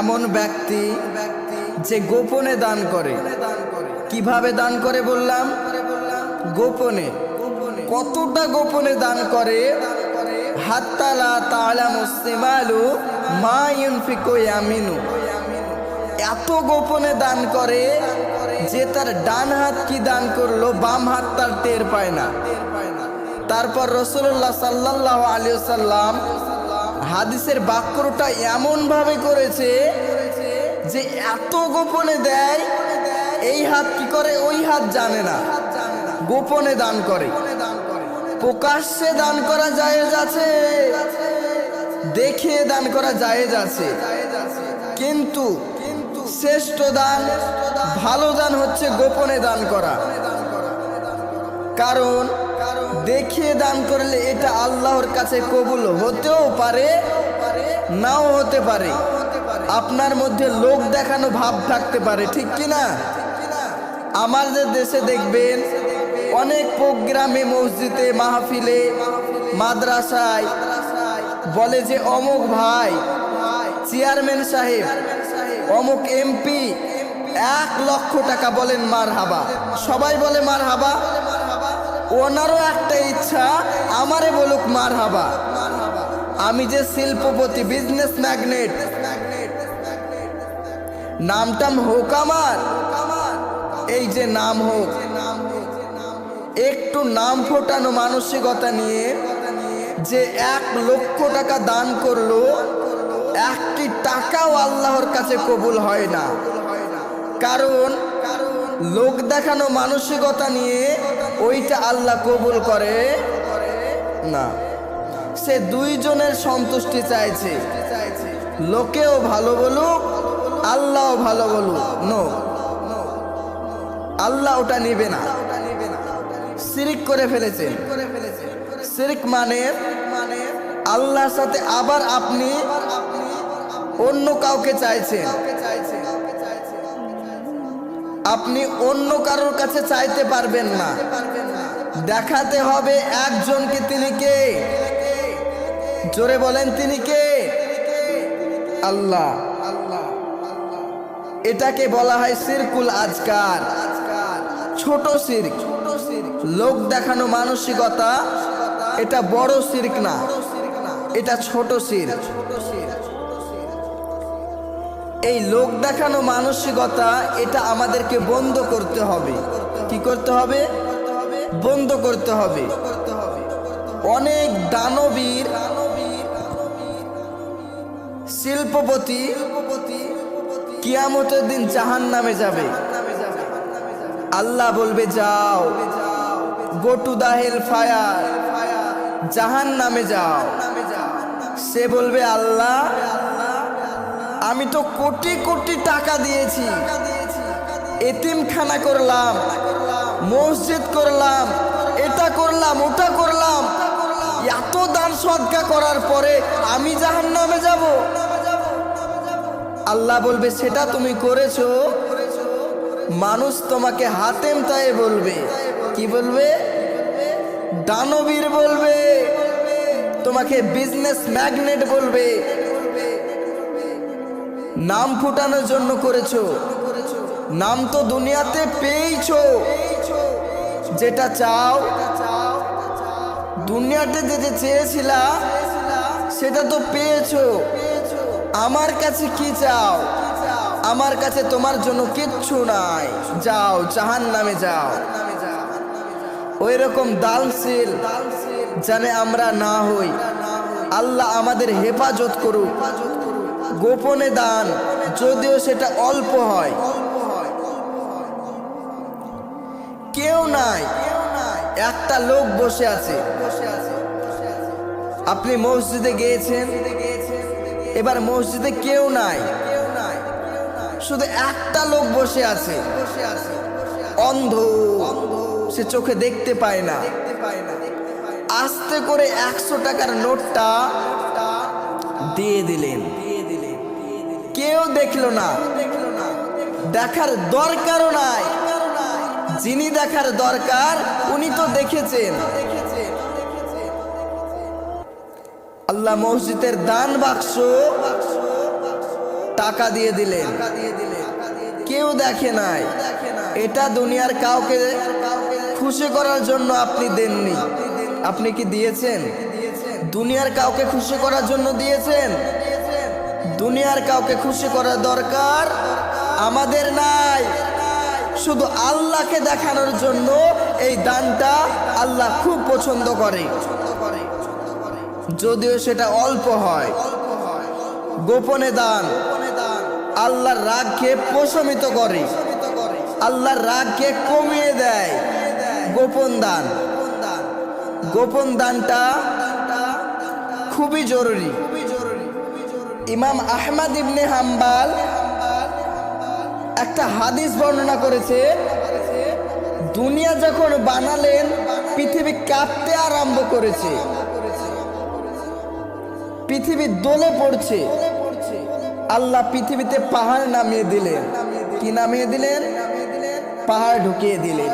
এমন ব্যক্তি যে গোপনে দান করে। কীভাবে দান করে বললাম? গোপনে। কতটা গোপনে দান করে? তালা মা ইউনফিকো এত গোপনে দান করে যে তার ডান হাত কি দান করল, বাম হাত তার টের পায় না। তারপর রসুল্লাহ সাল্লাহ আলিয়া হাদিসের বাক্যটা এমন ভাবে করেছে যে এত গোপনে দেয়, এই হাত কি করে, ওই হাত জানে না। গোপনে দান করে। প্রকাশ্যে দান করা জায়েজ আছে দেখে দান করা জায়েজ আছে। কিন্তু শ্রেষ্ঠ দান, ভালো দান হচ্ছে গোপনে দান করা। কারণ দেখিয়ে দান করলে এটা আল্লাহর কাছে কবুল হতেও পারে, নাও হতে পারে। আপনার মধ্যে লোক দেখানো ভাব থাকতে পারে, ঠিক কি না? আমাদের দেশে দেখবেন, অনেক প্রোগ্রামে, মসজিদে, মাহফিলে, মাদ্রাসায় বলে যে অমুক ভাই, চেয়ারম্যান সাহেব, অমুক এমপি, এক লক্ষ টাকা বলেন মার হাবা সবাই বলে মার হাবা ওনারও একটা ইচ্ছা, আমারে বলুক মার হাবা আমি যে শিল্পপতি বিজনেস ম্যাগনেট নামটাম হোক আমার, এই যে নাম হোক। একটু নাম ফোটানো মানসিকতা নিয়ে যে এক লক্ষ টাকা দান করল, একটি টাকাও আল্লাহর কাছে কবুল হয় না। কারণ, লোক দেখানো মানসিকতা নিয়ে ওইটা আল্লাহ কবুল করে? না। সে দুইজনের সন্তুষ্টি চাইছে। লোকেও ভালো বলুক, আল্লাহও ভালো বলুক। নো আল্লাহ ওটা নিবে না। সিরিক করে ফেলেছেন সিরিক মানে আল্লাহর সাথে আবার আপনি অন্য কাউকে চাইছেন। আপনি অন্য কারোর কাছে চাইতে পারবেন না। দেখাতে হবে একজনকে তিনি কে? জোরে বলেন, তিনি কে? আল্লাহ। এটাকে বলা হয় সিরকুল আজকার। ছোট সিরক। লোক দেখানো মানসিকতা, এটা বড় সিরক না, এটা ছোট সিরক। এই লোক দেখানো মানসিকতা, এটা আমাদেরকে বন্ধ করতে হবে। কি করতে হবে? বন্ধ করতে হবে। অনেক দানবীর, শিল্পপতি কিয়ামতের দিন জাহান নামে যাবে। আল্লাহ বলবে, যাও go to the hell fire জাহান নামে যাও। সে বলবে, আল্লাহ আমি তো কোটি কোটি টাকা দিয়েছি। এতিমখানা করলাম, মসজিদ করলাম, এটা করলাম, ওটা করলাম। এত দান সদকা করার পরে আমি জাহান নামে যাব। আল্লাহ বলবে, সেটা তুমি করেছ? মানুষ তোমাকে হাতেম তাই বলবে। কি বলবে? দানবীর বলবে। তোমাকে বিজনেস ম্যাগনেট বলবে। নাম ফুটানোর জন্য করেছ। নাম তো দুনিয়াতে পেয়েছ যেটা চাও, দুনিয়াতে যেতে চেয়েছিলা, সেটা তো পেয়েছ। আমার কাছে কি চাও? আমার কাছে তোমার জন্য কিচ্ছু নাই। যাও জাহান নামে যাও। ওই রকম দালশীল জানে আমরা না হই। আল্লাহ আমাদের হেফাজত করুক। গোপনে দান, যদিও সেটা অল্প হয়। কেউ নাই, একটা লোক বসে আছে। আপনি মসজিদে গিয়েছেন? এবার মসজিদে কেউ নাই। শুধু একটা লোক বসে আছে। অন্ধ। সে চোখে দেখতে পায় না। আস্তে করে একশো টাকার নোটটা দিয়ে দিলেন। কেউ দেখল না। দেখার দরকারও নাই। যিনি দেখার দরকার, উনি তো দেখেছেন। আল্লাহ মসজিদের দান বাক্স টাকা দিয়ে দিলেন। কেউ দেখে নাই। এটা দুনিয়ার কাউকে খুশি করার জন্য আপনি দেননি। আপনি কি দিয়েছেন? দুনিয়ার কাউকে খুশি করার জন্য দিয়েছেন? দুনিয়ার কাউকে খুশি করার দরকার আমাদের নাই। শুধু আল্লাহকে দেখানোর জন্য এই দানটা আল্লাহ খুব পছন্দ করে। যদিও সেটা অল্প হয়। গোপনে দান। আল্লাহর রাগকে প্রশমিত করে। আল্লাহর রাগকে কমিয়ে দেয়। গোপন দান। গোপন দানটা খুবই জরুরি। ইমাম আহমদ ইবনে হাম্বাল একটা হাদিস বর্ণনা করেছে, দুনিয়া যখন বানালেন, পৃথিবী কাঁপতে আরম্ভ করেছে। পৃথিবী দোলে পড়ছে। আল্লাহ পৃথিবীতে পাহাড় নামিয়ে দিলেন। কি নামিয়ে দিলেন? পাহাড় ঢুকিয়ে দিলেন।